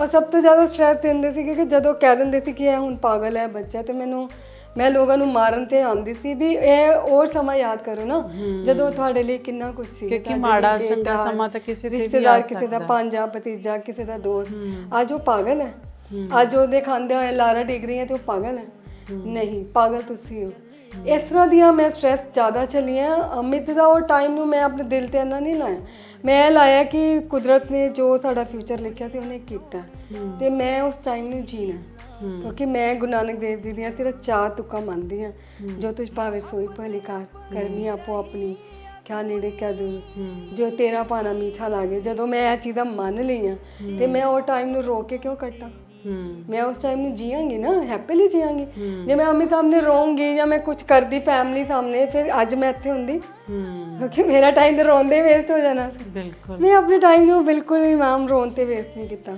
ਔਰ ਸਭ ਤੋਂ ਜ਼ਿਆਦਾ ਸਟ੍ਰੈਸ ਦਿੰਦੇ ਸੀ ਕਿ ਜਦੋਂ ਕਹਿ ਦਿੰਦੇ ਸੀ ਕਿ ਇਹ ਹੁਣ ਪਾਗਲ ਹੈ ਬੱਚਾ ਤੇ ਮੈਨੂੰ ਮੈਂ ਲੋਕਾਂ ਨੂੰ ਮਾਰਨ ਤੇ ਆਉਂਦੀ ਸੀ ਵੀ ਇਹ ਹੋਰ ਸਮਾਂ ਯਾਦ ਕਰੋ ਨਾ ਜਦੋਂ ਤੁਹਾਡੇ ਲਈ ਕਿੰਨਾ ਕੁਝ ਸੀ ਕਿਉਂਕਿ ਮਾੜਾ ਚੰਗਾ ਸਮਾਂ ਤਾਂ ਕਿਸੇ ਤੇ ਰਿਸ਼ਤੇਦਾਰ ਕਿਸੇ ਦਾ। ਭਾਂਜਾ ਭਤੀਜਾ ਕਿਸੇ ਦਾ ਦੋਸਤ। ਅੱਜ ਉਹ ਪਾਗਲ ਹੈ। ਅੱਜ ਉਹਦੇ ਖਾਂਦੇ ਹੋਏ ਲਾਰਾ ਡਿੱਗ ਰਹੀ ਹੈ ਤੇ ਉਹ ਪਾਗਲ ਹੈ। ਨਹੀਂ ਪਾਗਲ ਤੁਸੀਂ ਹੋ। ਇਸ ਤਰ੍ਹਾਂ ਦੀਆਂ ਮੈਂ ਸਟ੍ਰੈਸ ਜ਼ਿਆਦਾ ਚੱਲੀਆਂ ਅਮਿਤ ਦਾ ਉਹ ਟਾਈਮ ਨੂੰ ਮੈਂ ਆਪਣੇ ਦਿਲ ਤੇ ਇੰਨਾ ਨਹੀਂ ਲਾਇਆ। ਮੈਂ ਲਾਇਆ ਕਿ ਕੁਦਰਤ ਨੇ ਜੋ ਸਾਡਾ ਫਿਊਚਰ ਲਿਖਿਆ ਸੀ ਉਹਨੇ ਕੀਤਾ। ਤੇ ਮੈਂ ਉਸ ਟਾਈਮ ਨੂੰ ਜੀਣਾ। ਕਿਉਂਕਿ ਮੈਂ ਗੁਰੂ ਨਾਨਕ ਦੇਵ ਜੀ ਦੀਆਂ ਸਿਰਫ ਚਾਰ ਤੁਕਾਂ ਮੰਨਦੀ ਹਾਂ ਜੋ ਤੁਝ ਭਾਵੇਂ ਸੋਈ ਭਲੀ ਕਾਰ ਕਰਨੀ ਆਪੋ ਆਪਣੀ ਕਿਆ ਨੇੜੇ ਕਿਆ ਦੂਰ। ਜੋ ਤੇਰਾ ਪਾਣਾ ਮੀਠਾ ਲਾਗੇ। ਜਦੋਂ ਮੈਂ ਇਹ ਚੀਜ਼ਾਂ ਮੰਨ ਲਈਆਂ ਤੇ ਮੈਂ ਉਹ ਟਾਈਮ ਨੂੰ ਰੋਕ ਕੇ ਕਿਉਂ ਕੱਟਾਂ? ਮੈਂ ਉਸ ਟਾਈਮ ਨੂੰ ਜੀਵਾਂਗੀ ਨਾ ਹੈਪੀਲੀ ਜੀਵਾਂਗੀ। ਜੇ ਮੈਂ ਅੰਮੀ ਸਾਹਮਣੇ ਰੋਂਗੀ ਜਾਂ ਮੈਂ ਕੁਝ ਕਰਦੀ ਫੈਮਿਲੀ ਸਾਹਮਣੇ ਫਿਰ ਅੱਜ ਮੈਂ ਇੱਥੇ ਹੁੰਦੀ। ਕਿਉਂਕਿ ਮੇਰਾ ਟਾਈਮ ਤੇ ਰੋਂਦੇ ਵੇਸਟ ਹੋ ਜਾਣਾ। ਬਿਲਕੁਲ। ਮੈਂ ਆਪਣੇ ਟਾਈਮ ਨੂੰ ਬਿਲਕੁਲ ਵੀ ਮੈਮ ਰੋਣ ਤੇ ਵੇਸਟ ਨਹੀਂ ਕੀਤਾ।